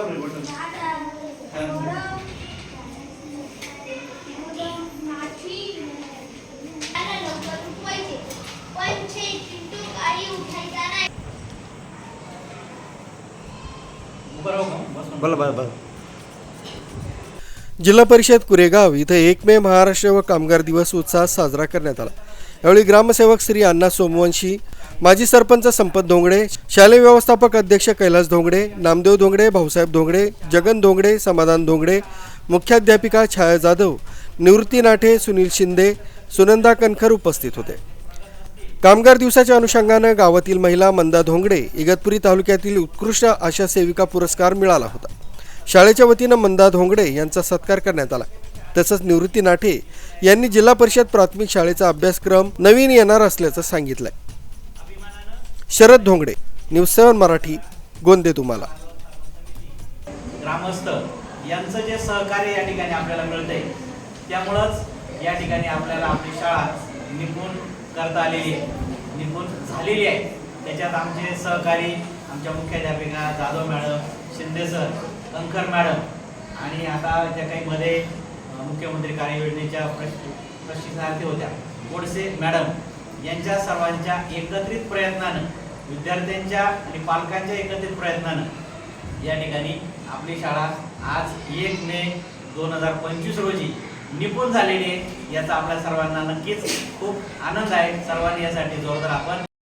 दाब रे बटन जिल्हा परिषद कुरेगाव इथं एक मे महाराष्ट्र व कामगार दिवस उत्साहात साजरा करण्यात आला. यावेळी ग्रामसेवक श्री अण्णा सोमवंशी माजी सरपंच संपत धोंगडे शालेय व्यवस्थापक अध्यक्ष कैलास धोंगडे नामदेव धोंगडे भाऊसाहेब धोंगडे जगन धोंगडे समाधान धोंगडे मुख्याध्यापिका छाया जाधव निवृत्ती नाठे सुनील शिंदे सुनंदा कनखर उपस्थित होते. कामगार दिवसाच्या अनुषंगानं गावातील महिला मंदा धोंगडे इगतपुरी तालुक्यातील उत्कृष्ट आशा सेविका पुरस्कार मिळाला होता. शाळेच्या वतीनं मंदा धोंगडे यांचा सत्कार करण्यात आला. तसंच निवृत्ती नाठे यांनी जिल्हा परिषद प्राथमिक शाळेचा अभ्यासक्रम नवीन येणार असल्याचं सांगितलंय. शरद धोंगडे न्यूज सेवन मराठी गोंदे तुम्हाला. ग्रामस्थ यांचं जे सहकार्य या ठिकाणी आपल्याला मिळतंय त्यामुळंच या ठिकाणी आपल्याला आपली शाळा निपुण करता आलेली आहे. निपुण झालेली आहे. त्याच्यात आमचे सहकारी आमच्या मुख्याध्यापिका Jadhav madam Shinde sir Kankar madam आणि आता ज्या काही मध्ये मुख्यमंत्री कार्ययोजनेच्या प्रशिक्षणार्थी होत्या. गोडसे मॅडम यांच्या सर्वांच्या एकत्रित प्रयत्नानं विद्यार्थ्यांच्या आणि पालकांच्या एकत्रित प्रयत्नानं या ठिकाणी आपली शाळा आज एक मे दोन हजार पंचवीस रोजी निपुण झालेली आहे. याचा आपल्या सर्वांना नक्कीच खूप आनंद आहे. सर्वांनी यासाठी जोरदार आपण